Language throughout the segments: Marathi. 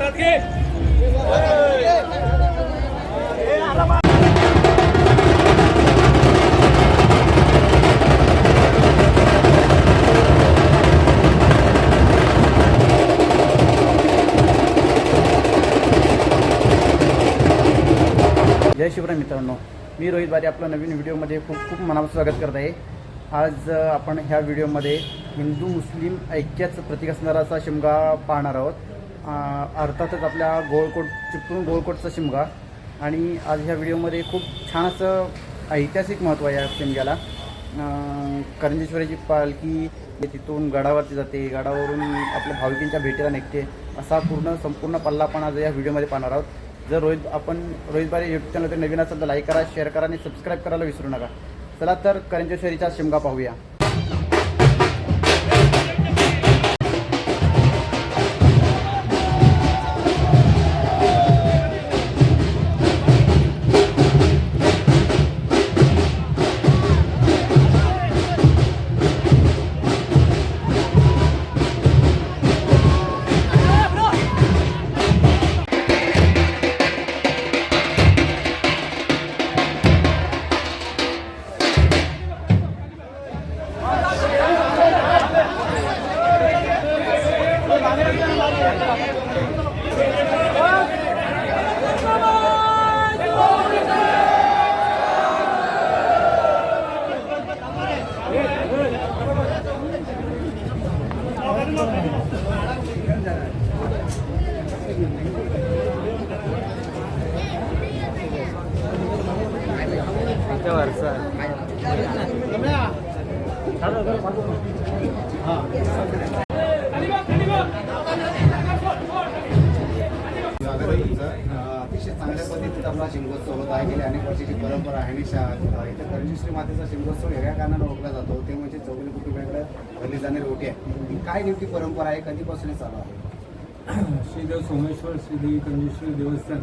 हातात घे. जय शिवराय मित्रांनो मी रोहित बारी आपलं नवीन व्हिडिओमध्ये खूप खूप मनापासून स्वागत करत आहे. आज आपण ह्या व्हिडिओमध्ये हिंदू मुस्लिम ऐक्याचं प्रतीक असणारा असा शिमगा पाहणार आहोत. अर्थातच आपल्या गोळकोट चिपळूण गोळकोटचा शिमगा. आणि आज ह्या व्हिडिओमध्ये खूप छान असं ऐतिहासिक महत्त्व आहे या शिमग्याला. करंजेश्वरीची पालखी तिथून गडावरती जाते गडावरून आपल्या भाविकांच्या भेटीला निघते असा पूर्ण संपूर्ण पल्ला आपण आज या व्हिडिओमध्ये पाहणार आहोत. जर रोहित आपण रोहित बारे यूट्यूब चॅनल नवीन असेल तर लाईक करा शेअर करा आणि सबस्क्राईब करायला विसरू नका. चला तर करंजेश्वरीचा शिमगा पाहूया. अतिशय चांगल्या पद्धतीत आपला शिमगोत्सव होत आहे. गेली अनेक वर्षाची परंपरा आहे आणि इथं करंजीश्री मातेचा शिंगोत्सव वेगळ्या कारणानं ओळखला जातो. ते म्हणजे चौगुली कुटुंबाकडे भरली जाणारी रोटी आहे. काय नेमकी परंपरा आहे? कधीपासून हे चालू आहे? श्रीदेव सोमेश्वर श्रीदेवी कंजेश्वर देवस्थान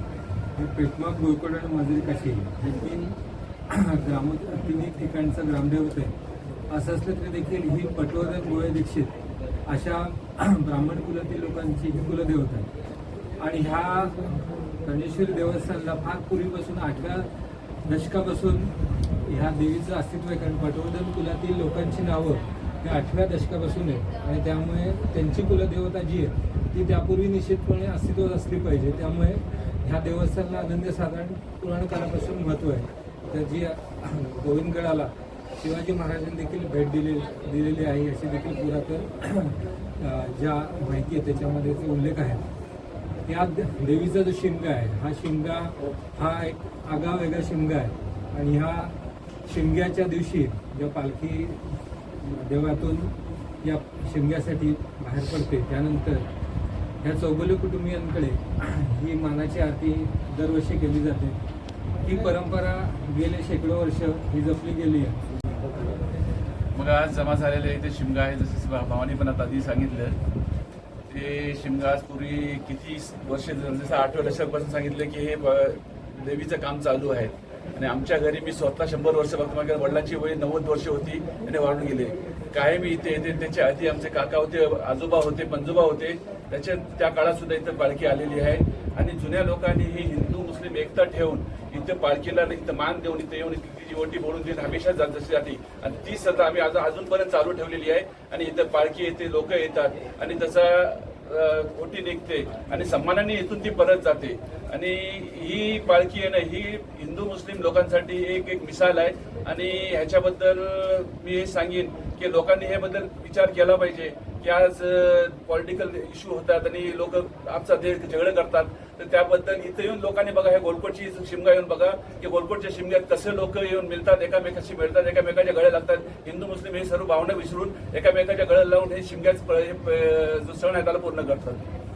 हे पेटमाग गोयकोड आणि माजरी काशी हे तीन ग्राम तिन्ही ठिकाणचं ग्रामदेवत आहे. असं असलं तरी देखील ही पटवर्धन गोळे दीक्षित अशा ब्राह्मण कुलातील लोकांची ही कुलदेवता आहे आणि ह्या गणेश्वरी देवस्थानला फार पूर्वीपासून आठव्या दशकापासून ह्या देवीचं अस्तित्व आहे कारण पटवर्धन कुलातील लोकांची नावं हे आठव्या दशकापासून आहे आणि त्यामुळे त्यांची कुलदेवता जी आहे ती त्यापूर्वी निश्चितपणे अस्तित्वात असली पाहिजे. त्यामुळे ह्या देवस्थानला अनन्यसाधारण पुराणकाळापासून महत्त्व आहे. तर जी गोविंदगडाला शिवाजी महाराजांनी देखील भेट दिली दिलेली आहे अशी देखील पुरातन ज्या माहिती आहे त्याच्यामध्ये उल्लेख आहे या द- देवीचा जो शिमगा आहे हा शिमगा हा एक आगळा वेगळा शिमगा आहे. आणि ह्या शिमग्याच्या दिवशी जेव्हा पालखी देवातून या शिमग्यासाठी बाहेर पडते त्यानंतर ह्या चौगुले कुटुंबियांकडे ही मानाची आरती दरवर्षी केली जाते. ही परंपरा गेले शेकडो वर्ष ही जपली गेली आहे. शिमगा आज जमा झालेले इथे शिमगा आहे जसं भावानी पण आता आधी सांगितलं. ते शिमगा आज पूर्वी किती वर्ष जसं आठव्या दशकापासून सांगितलं की हे ब- देवीचं काम चालू आहे. आणि आमच्या घरी मी स्वतः शंभर वर्ष बघतो माझ्या वडिलांची वय नव्वद वर्ष होती आणि वाढून गेले. काय मी इथे येते त्याच्या आधी आमचे काका होते आजोबा होते पंजोबा होते त्याच्या त्या काळात सुद्धा इथं पालखी आलेली आहे. आणि जुन्या लोकांनी ही हिंदू मुस्लिम एकता ठेवून इथं पालखीला इथं मान देऊन इथं येऊन इथली जी ओटी बोलून देऊन हमेशा जात जशी जाते आणि ती सध्या आम्ही आज अजूनपर्यंत चालू ठेवलेली आहे. आणि इथं पालखी येते लोक येतात. आणि तसा ओटी निघते. आणि सन्मानाने इथून ती परत जाते. आणि ही पालखी आहे ना ही हिंदू मुस्लिम लोकांसाठी एक एक मिसाल आहे. आणि ह्याच्याबद्दल मी हे सांगेन की लोकांनी हे बद्दल विचार केला पाहिजे. की आज पॉलिटिकल इश्यू होतात आणि लोक आमचा देश झगडं करतात. तर त्याबद्दल इथं येऊन लोकांनी बघा हे गोलकोटची शिमगा येऊन बघा की गोलकोटच्या शिमग्यात कसे लोक येऊन मिळतात एकामेकाशी मिळतात एकामेकाच्या गळे लागतात. हिंदू मुस्लिम हे सर्व भावना विसरून एकामेकाच्या गळ्या लावून हे शिमग्याच जो सण आहे त्याला पूर्ण करतात.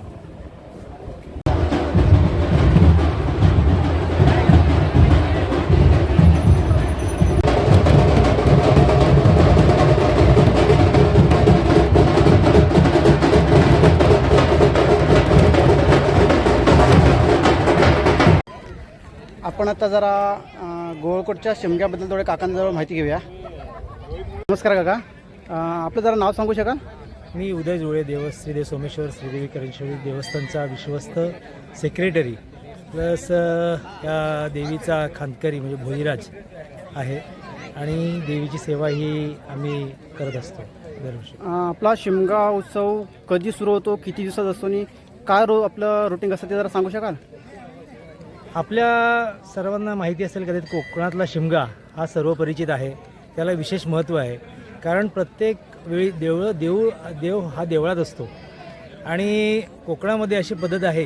आता जरा गोळकोटच्या शिमग्याबद्दल थोडे काकांजवळ माहिती घेऊया. नमस्कार काका. आपलं जरा नाव सांगू शकाल? मी उदय जुळे देव श्रीदेव सोमेश्वर श्रीदेवी करेश्वरी देवस्थानचा विश्वस्त सेक्रेटरी प्लस या देवीचा खांदकरी म्हणजे भोईराज आहे. आणि देवीची सेवा ही आम्ही करत असतो दरवर्षी. आपला शिमगा उत्सव कधी सुरू होतो किती दिवसात असतो आणि काय रो आपलं रुटीन असतं ते जरा सांगू शकाल? आपल्या सर्वांना माहिती असेल कदाचित कोकणातला शिमगा हा सर्वपरिचित आहे. त्याला विशेष महत्त्व आहे. कारण प्रत्येक वेळी देवळं देऊळ देव हा देवळात असतो. आणि कोकणामध्ये अशी पद्धत आहे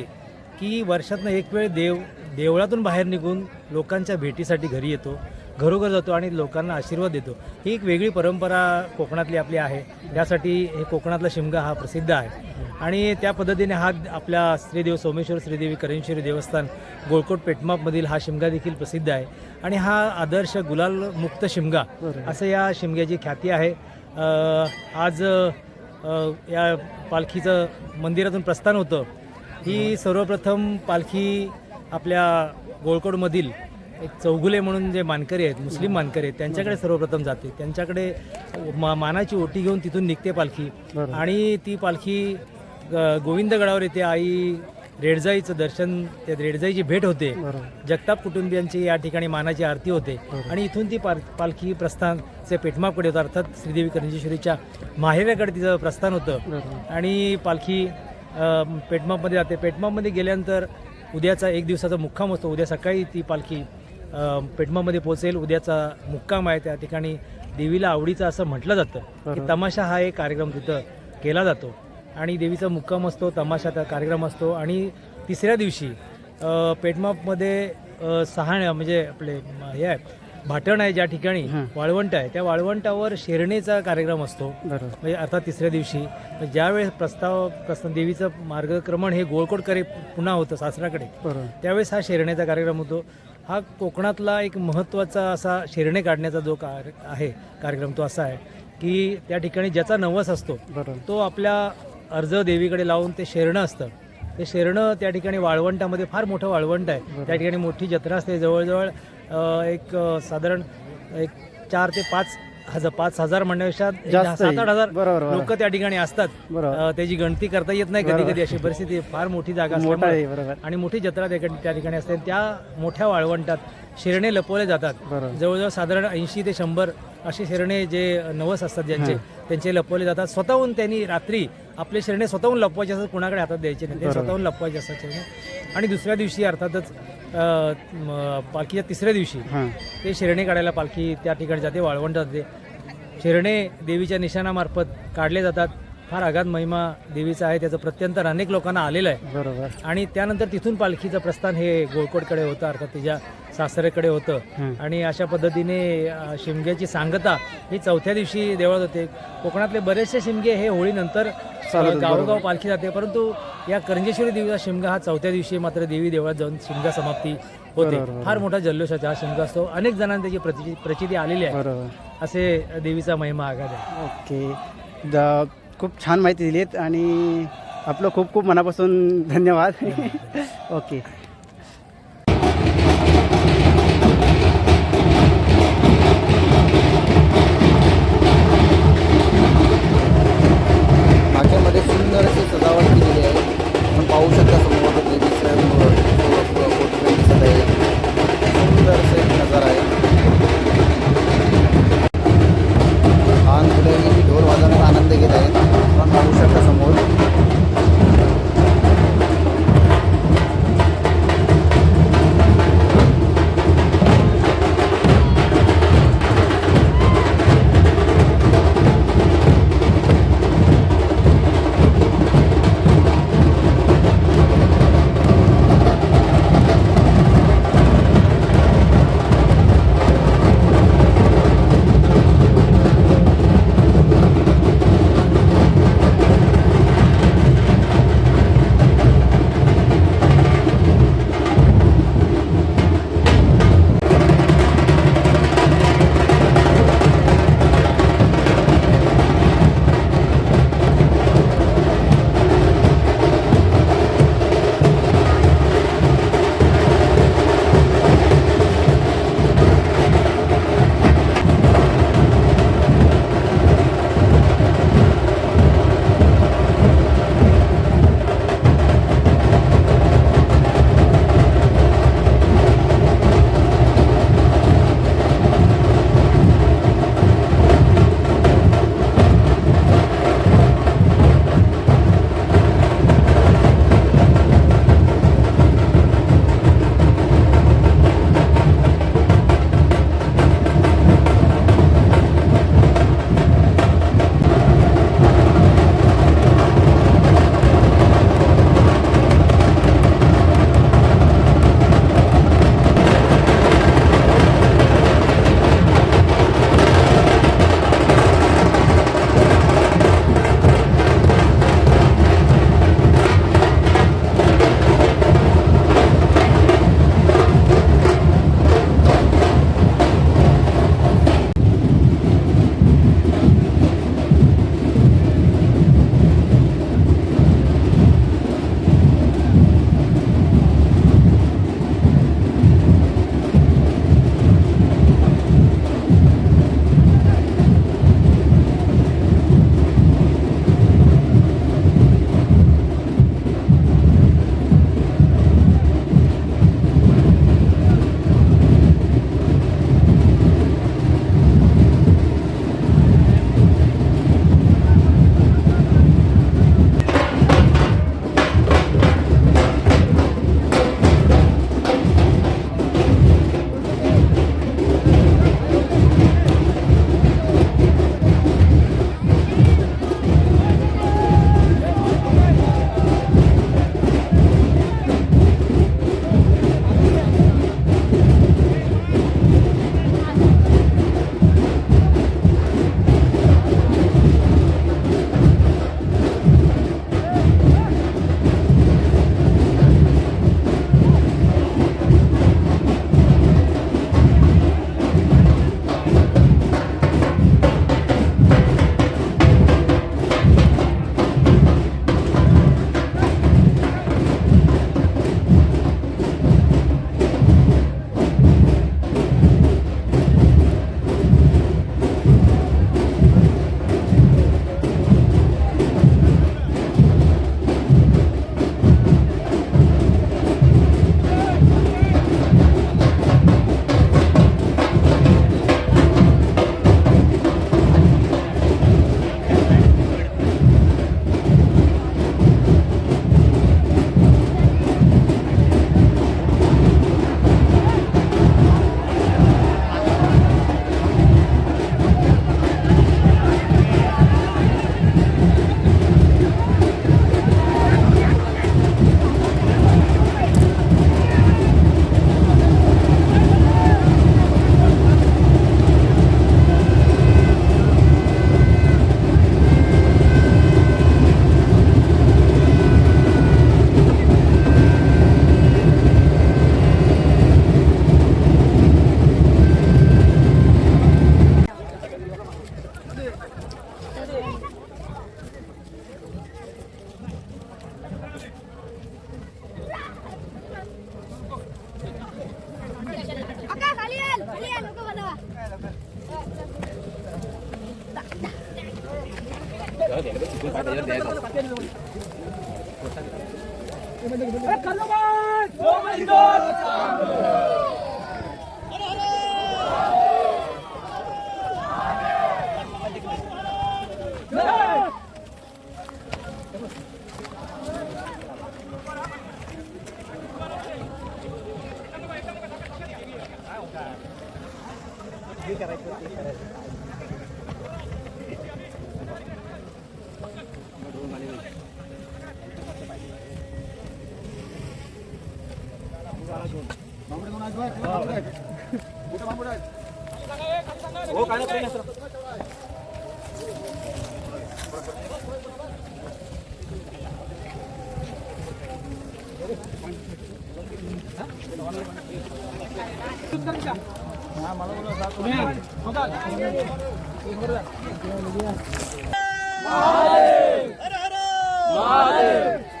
की वर्षातनं एक वेळ देव देवळातून बाहेर निघून लोकांच्या भेटीसाठी घरी येतो घरोघर जातो आणि लोकांना आशीर्वाद देतो. ही एक वेगळी परंपरा कोकणातली आपली आहे. त्यासाठी हे कोकणातला शिमगा हा प्रसिद्ध आहे. आणि त्या पद्धतीने हा आपल्या श्रीदेव सोमेश्वर श्रीदेवी करेश्वरी देवस्थान गोळकोट पेटमापमधील हा शिमगा देखील प्रसिद्ध आहे. आणि हा आदर्श गुलाल मुक्त शिमगा. असं या शिमग्याची ख्याती आहे. आज या पालखीचं मंदिरातून प्रस्थान होतं. ही सर्वप्रथम पालखी आपल्या गोळकोडमधील एक चौगुले म्हणून जे मानकरी आहेत मुस्लिम मानकरी आहेत त्यांच्याकडे सर्वप्रथम जाते. त्यांच्याकडे मा मानाची ओटी घेऊन तिथून निघते पालखी. आणि ती पालखी ग- गोविंदगडावर येते आई रेडजाईचं दर्शन त्या रेडजाईची भेट होते. जगताप कुटुंबियांची या ठिकाणी मानाची आरती होते. आणि इथून ती पाल पालखी प्रस्थानचे पेटमापकडे होतं. अर्थात श्रीदेवी करंजेश्वरीच्या माहेराकडे तिचं प्रस्थान होतं. आणि पालखी पेटमापमध्ये जाते. पेटमापमध्ये गेल्यानंतर उद्याचा एक दिवसाचा मुक्काम असतो. उद्या सकाळी ती पालखी पेटमामध्ये पोहोचेल. उद्याचा मुक्काम आहे. त्या ठिकाणी देवीला आवडीचं असं म्हटलं जातं. की. तमाशा हा एक कार्यक्रम तिथं केला जातो. आणि देवीचा मुक्काम असतो तमाशाचा कार्यक्रम असतो. आणि तिसऱ्या दिवशी पेटमापमध्ये अ, सहाण्या म्हणजे आपले हे आहे भाटण आहे ज्या ठिकाणी. वाळवंट आहे त्या वाळवंटावर शेरणेचा कार्यक्रम असतो. म्हणजे अर्थात तिसऱ्या दिवशी. ज्यावेळेस प्रस्ताव प्रस्ताव देवीचं मार्गक्रमण हे गोळकोटकडे पुन्हा होतं सासऱ्याकडे बरोबर. त्यावेळेस हा शेरणेचा कार्यक्रम होतो. हा कोकणातला एक महत्त्वाचा असा शेरणे काढण्याचा जो कार आहे कार्यक्रम तो असा आहे की त्या ठिकाणी ज्याचा नवस असतो तो आपल्या अर्ज देवीकडे लावून ते शेरणं असतं. ते शेरणं त्या ठिकाणी वाळवंटामध्ये फार मोठं वाळवंट आहे. त्या ठिकाणी मोठी जत्रा असते. जवळजवळ एक साधारण एक चार ते पाच हजार पाच हजार म्हणण्यापेक्षा सात. आठ हजार. लोक त्या ठिकाणी असतात. त्याची गणती करता येत नाही कधी. कधी. अशी परिस्थिती. फार मोठी जागा बरोबर. आणि मोठी जत्रा त्या ठिकाणी असते. त्या मोठ्या वाळवंटात शेरणे लपवले जातात. जवळजवळ साधारण ऐंशी ते शंभर असे शेरणे जे नवस असतात ज्यांचे त्यांचे लपवले जातात. स्वतःहून त्यांनी रात्री आपले शेरणे स्वतःहून लपवायचे असतात कुणाकडे हातात द्यायचे नाही. ते. स्वतःहून लपवायचे असतात शेरणे. आणि दुसऱ्या दिवशी अर्थातच पालखीच्या तिसऱ्या दिवशी ते शेरणे काढायला पालखी त्या ठिकाणी जाते वाळवंट जाते. शेरणे देवीच्या निशाणामार्फत काढले जातात. फार आघात महिमा देवीचा आहे त्याचं प्रत्यंतर अनेक लोकांना आलेलं आहे. बरोबर. आणि त्यानंतर तिथून पालखीचं प्रस्थान हे गोळकोटकडे होतं अर्थात तिच्या सासऱ्याकडे होतं. आणि अशा पद्धतीने शिमग्याची सांगता ही चौथ्या दिवशी देवळात होते. कोकणातले बरेचसे शिमगे हे होळीनंतर गावोगाव. पालखी जाते. परंतु या करंजेश्वरी देवीचा शिमगा हा चौथ्या दिवशी मात्र देवी देवळात जाऊन शिमगा समाप्ती होते. फार मोठा जल्लोषाचा हा शिमगा असतो. अनेक जणांना त्याची प्रचिती प्रचिती आलेली आहे. असे देवीचा महिमा आघात आहे. ओके. खूप छान माहिती दिलीत आणि आपलं खूप खूप मनापासून धन्यवाद. ओके. कर हर हर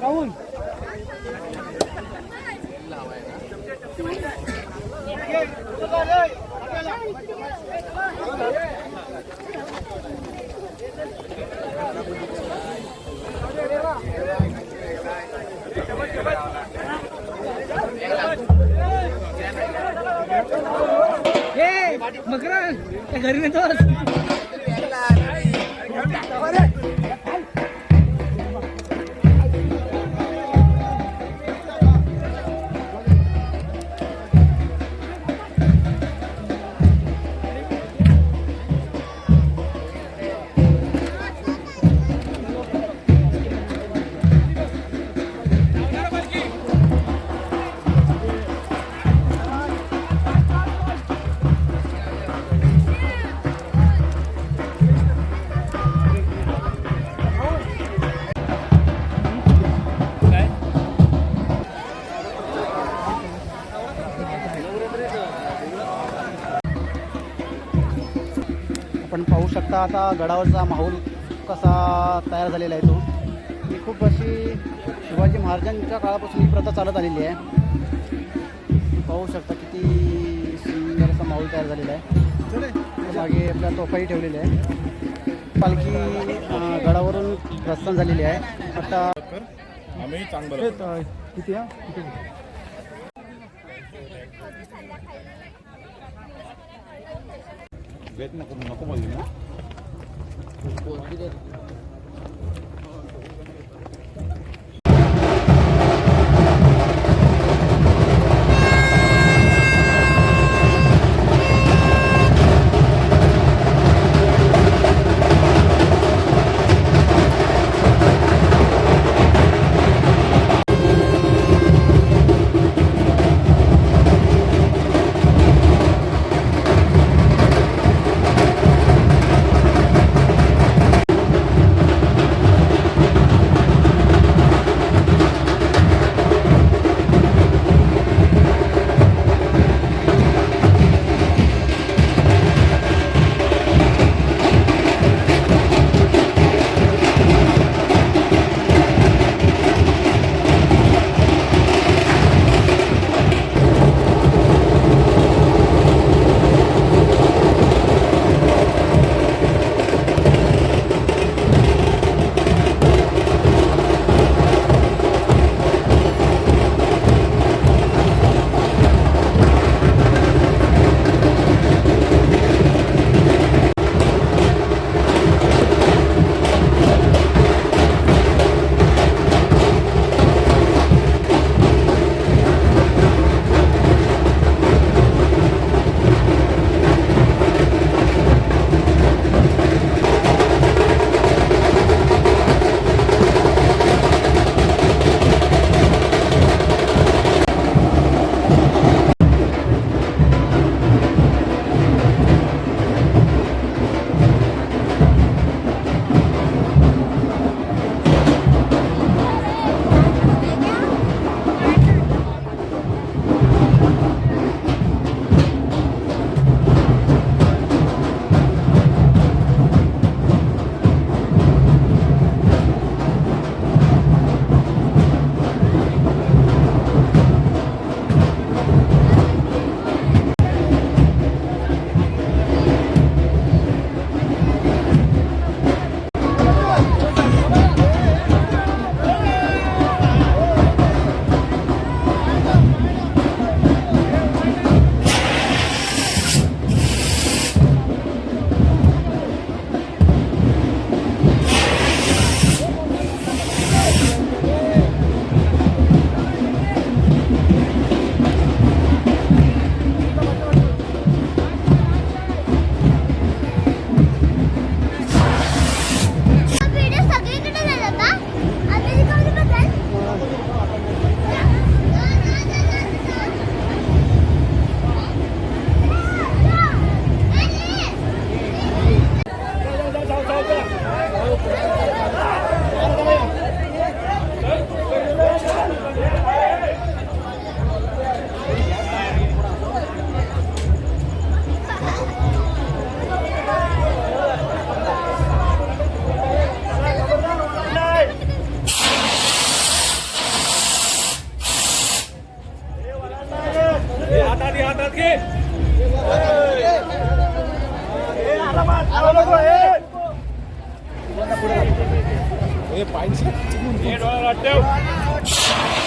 राहुल घरी नाही तो आपण पाहू शकता आता गडावरचा माहोल कसा तयार झालेला आहे तो. ही खूप अशी शिवाजी महाराजांच्या काळापासून ही प्रथा चालत आलेली आहे. पाहू शकता किती सुंदर असा माहोल तयार झालेला आहे. मागे आपल्या तोफाही ठेवलेल्या आहे. पालखी गडावरून प्रस्थान झालेली आहे. आता आम्ही चांगलं किती किती नको नको बोलली ना એ પાંચ બે ડોલર